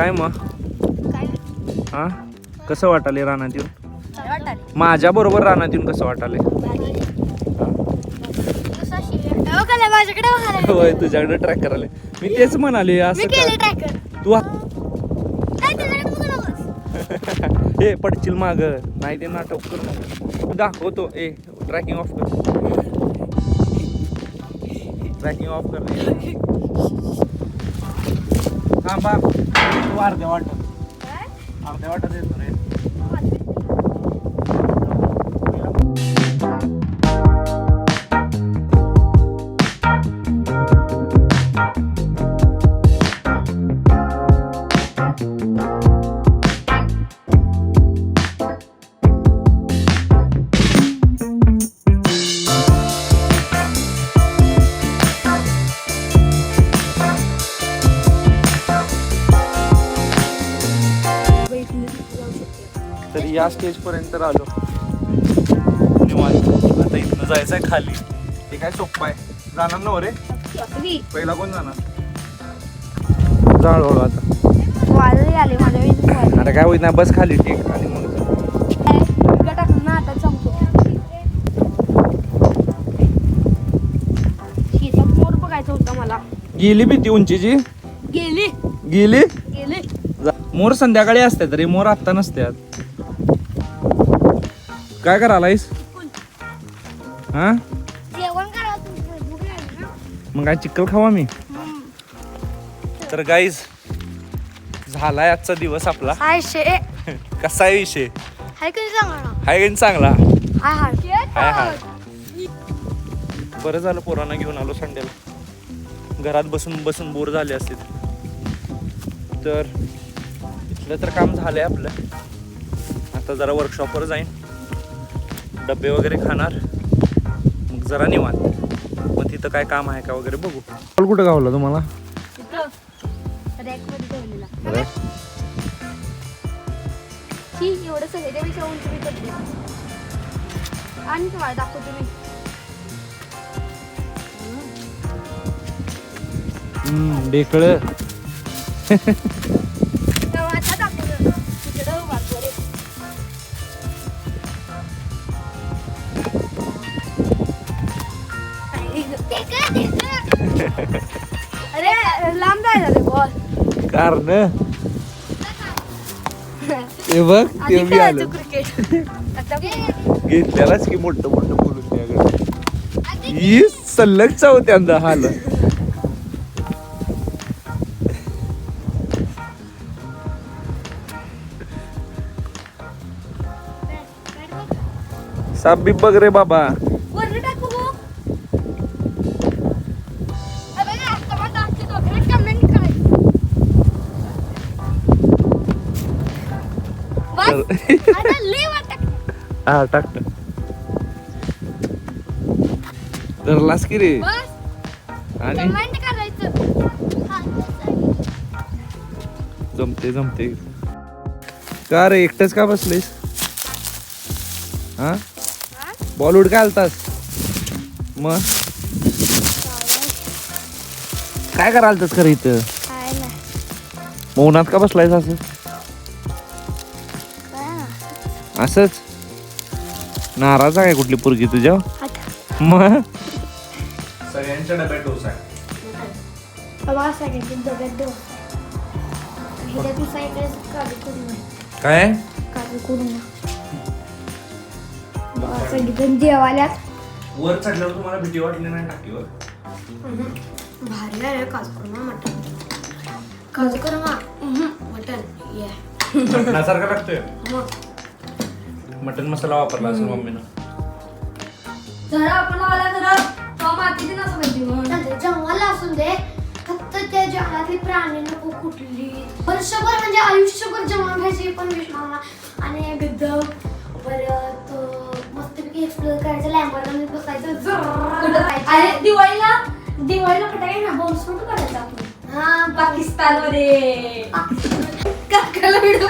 काय मग? हा कसं वाटाले रानात येऊन माझ्या बरोबर रानात येऊन कसं वाटाले? माझ्याकडे बघायला होय तुझ्याकडे ट्रॅक करायला मी तेच म्हणाले मी असं केले का ट्रॅकर तू आ- काय त्याच्याकडे बघू नकोस ए पडशील माग. नाही ते नाटक कर नको. दाखवतो. ए ट्रॅकिंग ऑफ कर. ट्रॅकिंग ऑफ कर. थांबा. तू अर्ध्या वाटत अर्ध्या वाटत येतो रे. या स्टेज पर्यंत आलो आता इथनं जायचं आहे खाली. ते काय सोप्पं आहे. जाणार ना रे? पहिला कोण जाणार? जाळ हळू आता. आले माझ्या आता काय होईत ना बस खाली टेक आणि मग जा. टाकून ना आता चमतो शेतात मोर बघायचा होता मला. गेली भीती उंचीची? गेली. गेली? गेली. जा. मोर संध्याकाळी असतात रे मोर आत्ता नसतात काय करायलायस? हा? ना? मग काय चिक्कल खावा मी? तर गाईज झालाय आजचा दिवस आपला. कसा आहे विषय? हाय गण चांगला? हाय हाय बरं झालं पोरांना घेऊन आलो संडेला. घरात बसून बसून बोर झाले असते तर इथलं तर काम झालंय आपलं. आता जरा वर्कशॉपवर जाईन. डबे वगैरे खाणार. मग जरा निवांत. मग तिथं काय काम आहे का वगैरे बघू. कॉल कुठं गावला तुम्हाला? आणि तुम्हाला दाखवतो मी. डेकळ अरे लांब जायला रे बॉल. कारण हे बघ ते बी आलं. क्रिकेट आता घेतल्यालाच की मोठं मोठं बोलून त्याकडे ही सल्लग चौथ्यांदा हाल. साप बी बघ रे बाबा. टाक. हा टाकत धरलास की रे बस. आणि. जमते जमते का रे एकटंच का बसलेस? हा? हा? बॉलिवूड काय आलतास मग? काय करा आलतास खरं इथं? उन्हात का बसलायस असं? असंच? नाराज आहे कुठली पोरगी तुझ्या. मग? सगळ्यांच्या डब्यात डोसा बाबा सगळ्यांची काजू. काय? काजू करू नये. बाबा सगळेजण वर चढल्यावर तुम्हाला भीती वाटली नाही टाकीवर भारी आहे काजू कुर्मा मटन काजू कुर्मा मटन ये मटणासारखा लागतोय. मग. मटन मसाला वापरला असेल मम्मीनं. जरा आपण आला जरा. तो मातीत नसं पाहिजे म्हणून जंगल असून दे. फक्त त्या जंगलातली प्राणी नको कुठली. वर्षभर म्हणजे आयुष्यभर जंगल घ्यायची पण विष्णू आणि परत मस्तपैकी एक्सप्लोर करायचं लॅम्बॉर्डनी बसायचं अरे दिवाळीला दिवाळीला फटाके ना बॉम्बस्फोट करायचा आपण? हा पाकिस्तान. मध्ये काकाला व्हिडिओ